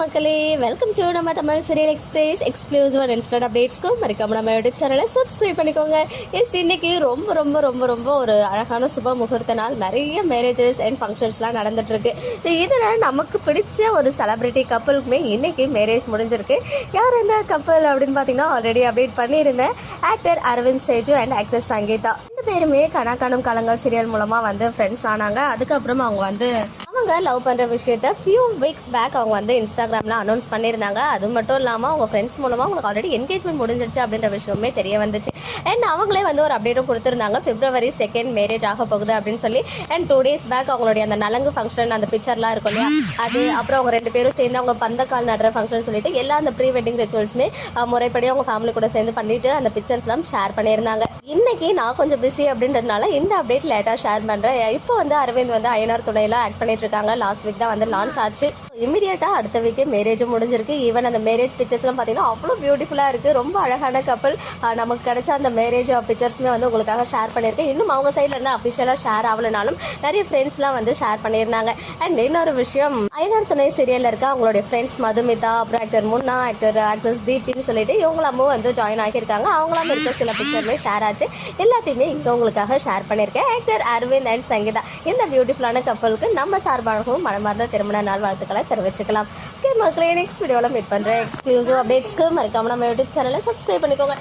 மக்களே. Welcome to நம்ம Tamil serial express exclusive and instant அப்டேட்ஸ்க்கும் மறக்காம நம்ம யூடியூப் சேனலை சப்ஸ்கிரைப் பண்ணிக்கோங்க. எஸ் இன்னைக்கு ரொம்ப ரொம்ப ரொம்ப ரொம்ப ஒரு அழகான சுப முகூர்த்த நாள். நிறைய மேரேஜஸ் அண்ட் ஃபங்க்ஷன்ஸ்லாம் நடந்துட்டுருக்கு ஸோ இதனால் நமக்கு பிடிச்ச ஒரு செலப்ரிட்டி கப்பலுக்குமே இன்னைக்கு மேரேஜ் முடிஞ்சிருக்கு. யார் அந்த கப்பல் அப்படின்னு பார்த்தீங்கன்னா ஆல்ரெடி அப்டேட் பண்ணியிருந்தேன். Actor Arvind Seju and actress Sangeetha. ரெண்டு பேருமே கணக்கானும் கலங்கள் சீரியல் மூலமாக வந்து ஃப்ரெண்ட்ஸ் ஆனாங்க. அதுக்கப்புறம் அவங்க வந்து அவங்க லவ் பண்ணுற விஷயத்த ஃபியூ வீக்ஸ் பேக் அவங்க வந்து இன்ஸ்டாகிராமில் அனௌன்ஸ் பண்ணியிருந்தாங்க. அது மட்டும் இல்லாமல் அவங்க ஃப்ரெண்ட்ஸ் மூலமாக அவங்களுக்கு ஆல்ரெடி என்கேஜ்மெண்ட் முடிஞ்சிருச்சு அப்படின்ற விஷயமே தெரிய வந்துச்சு. அண்ட் அவங்களே வந்து ஒரு அப்டேட்டும் கொடுத்துருந்தாங்க. பிப்ரவரி செகண்ட் மேரேஜ் ஆக போகுது அப்படின்னு சொல்லி. அண்ட் டூ டேஸ் பேக் அவங்களுடைய அந்த நலங்கு ஃபங்க்ஷன் அந்த பிக்சர்லாம் இருக்கும் இல்லையா? அது அப்புறம் அவங்க ரெண்டு பேரும் சேர்ந்து அவங்க பந்தக்கால் நடுற ஃபங்க்ஷன் சொல்லிட்டு எல்லா அந்த ப்ரீ வெட்டிங் ரிச்சுவல்ஸுமே முறைப்படி அவங்க ஃபேமிலி கூட சேர்ந்து பண்ணிட்டு அந்த பிக்சர்ஸ்லாம் ஷேர் பண்ணியிருந்தாங்க. இன்னைக்கு நான் கொஞ்சம் பிஸி அப்படின்றதுனால இந்த அப்டேட் லேட்டாக ஷேர் பண்ணுறேன் இப்போ வந்து அரவிந்த் வந்து ஐநார் துணையில் ஆக்ட் பண்ணிட்டு பண்ணியிருக்காங்க லாஸ்ட் வீக் தான் வந்து லான்ச் ஆச்சு. இமீடியட்டாக அடுத்த வீக்கே மேரேஜும் முடிஞ்சிருக்கு. ஈவன் அந்த மேரேஜ் பிக்சர்ஸ்லாம் பார்த்தீங்கன்னா அவ்வளோ பியூட்டிஃபுல்லாக இருக்குது ரொம்ப அழகான கப்பல் நமக்கு கிடைச்ச அந்த மேரேஜ் பிக்சர்ஸுமே வந்து உங்களுக்காக ஷேர் பண்ணியிருக்கேன். இன்னும் அவங்க சைடில் இருந்து அஃபிஷியலாக ஷேர் ஆகலனாலும் நிறைய ஃப்ரெண்ட்ஸ்லாம் வந்து ஷேர் பண்ணியிருந்தாங்க. அண்ட் இன்னொரு விஷயம் ஐநார் துணை சீரியலில் இருக்க அவங்களுடைய ஃப்ரெண்ட்ஸ் மதுமிதா அப்புறம் ஆக்டர் முன்னா ஆக்டர் ஆக்ட்ரஸ் தீப்தின்னு சொல்லிட்டு இவங்களாமும் வந்து ஜாயின் ஆகியிருக்காங்க. அவங்களாம் இருக்க சில பிக்சர்மே ஷேர் ஆச்சு. எல்லாத்தையுமே இங்கே உங்களுக்காக ஷேர் பண்ணியிருக்கேன். ஆக்டர் அரவிந்த் அண்ட் சங்கீதா இந்த பியூட்டிஃபுல்லான கப்பலுக்கு நம்ம சார்பாகவும் மனமார்ந்த திருமண நாள் வாழ்த்துக்களை தெரிவிச்சுக்கலாம். ஓகே மக்களே நெக்ஸ்ட் வீடியோவில் மீட் பண்ணுறேன் எக்ஸ்க்ளூசிவ் அப்டேட்ஸ்க்கு மறக்காம நம்ம யூடியூப் சேனலை சப்ஸ்கிரைப் பண்ணிக்கோங்க.